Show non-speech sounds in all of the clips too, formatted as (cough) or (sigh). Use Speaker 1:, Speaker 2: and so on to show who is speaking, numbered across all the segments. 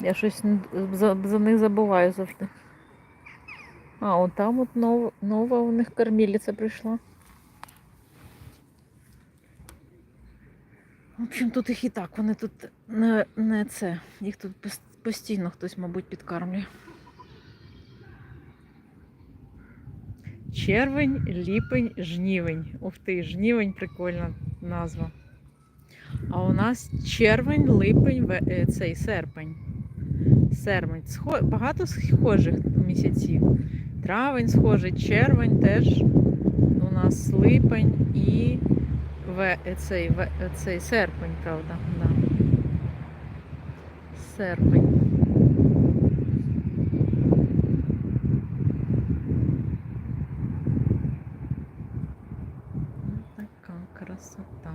Speaker 1: Я щось за, за них забуваю завжди. А, от там от нова, нова у них кормілиця прийшла. В общем, тут їх і так, вони тут не, не це. Їх тут постійно хтось, мабуть, підкармлює. Червень, ліпень, жнівень. Ух ти, жнівень прикольна назва. А у нас червень, липень, е, цей серпень. Серпень. Багато схожих місяців. Травень схожий, червень теж у нас липень і ве, е, цей, ве, е, цей серпень, правда. Да. Серпень. Така красота.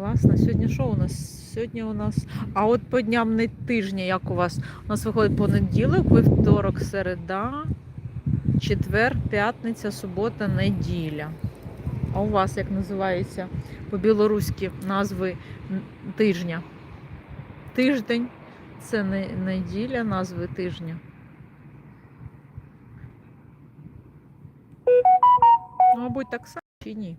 Speaker 1: Класно. Сьогодні що у нас? Сьогодні у нас. А от по дням не тижня, як у вас? У нас виходить понеділок, вівторок, середа, четвер, п'ятниця, субота, неділя. А у вас як називається по-білоруськи назви тижня? Тиждень це не неділя, назви тижня. Мабуть, так само чи ні?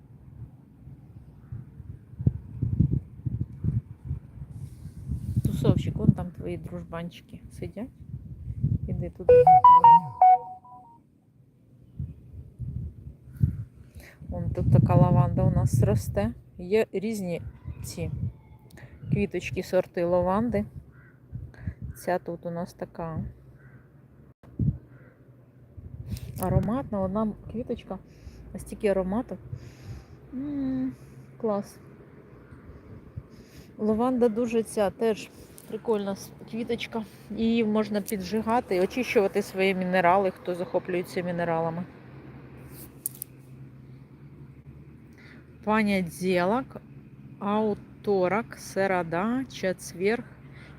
Speaker 1: Тусовщик, вон там твої дружбанчики сидять. Іди туди. Вон тут така лаванда у нас росте. Є різні ці квіточки, сорти лаванди. Ця тут у нас така ароматна, одна квіточка, настільки аромату. М, Клас. Лаванда дуже ця теж прикольна квіточка. Її можна піджигати і очищувати свої мінерали, хто захоплюється мінералами. Понеділок, ауторок, середа, четверг,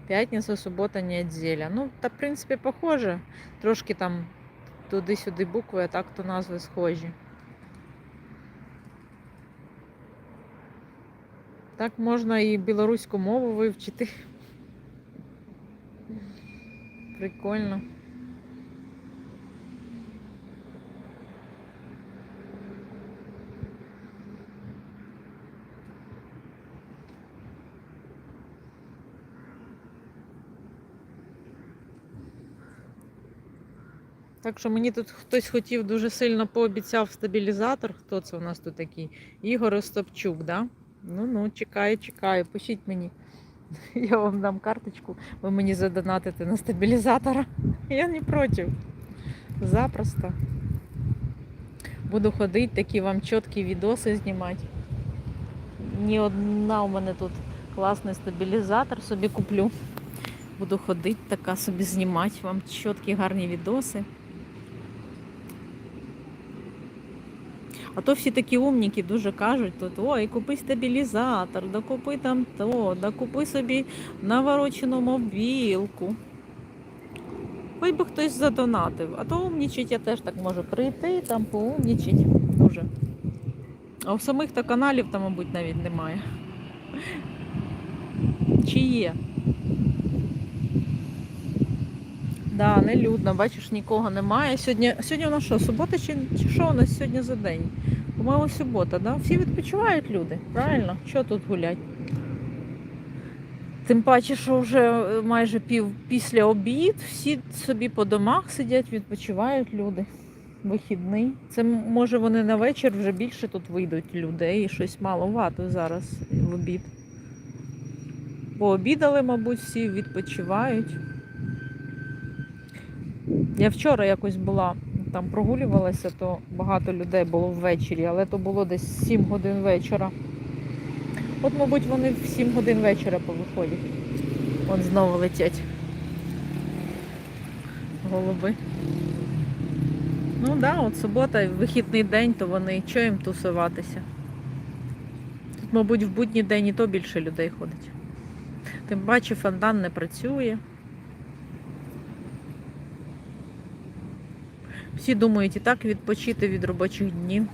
Speaker 1: п'ятниця, субота, неділя. Ну, та, в принципі, похоже. Трошки там туди-сюди букви, а так то назви схожі. Так можна і білоруську мову вивчити. (laughs) Прикольно. Так що мені тут хтось хотів дуже сильно пообіцяв стабілізатор. Хто це у нас тут такий? Ігор Остапчук, да? Ну ну, чекаю, чекаю. Пишіть мені. (laughs) Я вам дам карточку, ви мені задонатите на стабілізатора. (laughs) Я не проти. Запросто. Буду ходити, такі вам чіткі відоси знімати. Ні одна у мене тут класний стабілізатор собі куплю. Буду ходити, така собі знімати вам чіткі гарні відоси. А то всі такі умніки дуже кажуть, тут, ой, купи стабілізатор, да купи там то, да купи собі наворочену мобілку. Хоч би хтось задонатив, а то умнічать я теж так можу прийти, там поумнічать дуже. А у самих то каналів там, мабуть, навіть немає. Чи є? Да, не людно, бачиш, нікого немає. Сьогодні, сьогодні у нас що, субота чи, чи що у нас сьогодні за день? По-моєму, субота, да? Всі відпочивають люди, правильно? Що тут гулять? Тим паче, що вже е, майже пів після обід, всі собі по домах сидять, відпочивають люди. Вихідний. Це може вони на вечір вже більше тут вийдуть людей і щось маловато зараз в обід. Пообідали, мабуть, всі відпочивають. Я вчора якось була там прогулювалася, то багато людей було ввечері, але то було десь 7 годин вечора. От, мабуть, вони в 7 годин вечора повиходять. От знову летять. Голуби. Ну так, да, от субота, вихідний день, то вони що їм тусуватися? Тут, мабуть, в будній день і то більше людей ходить. Тим паче фонтан не працює. Всі думають і так відпочити від робочих днів.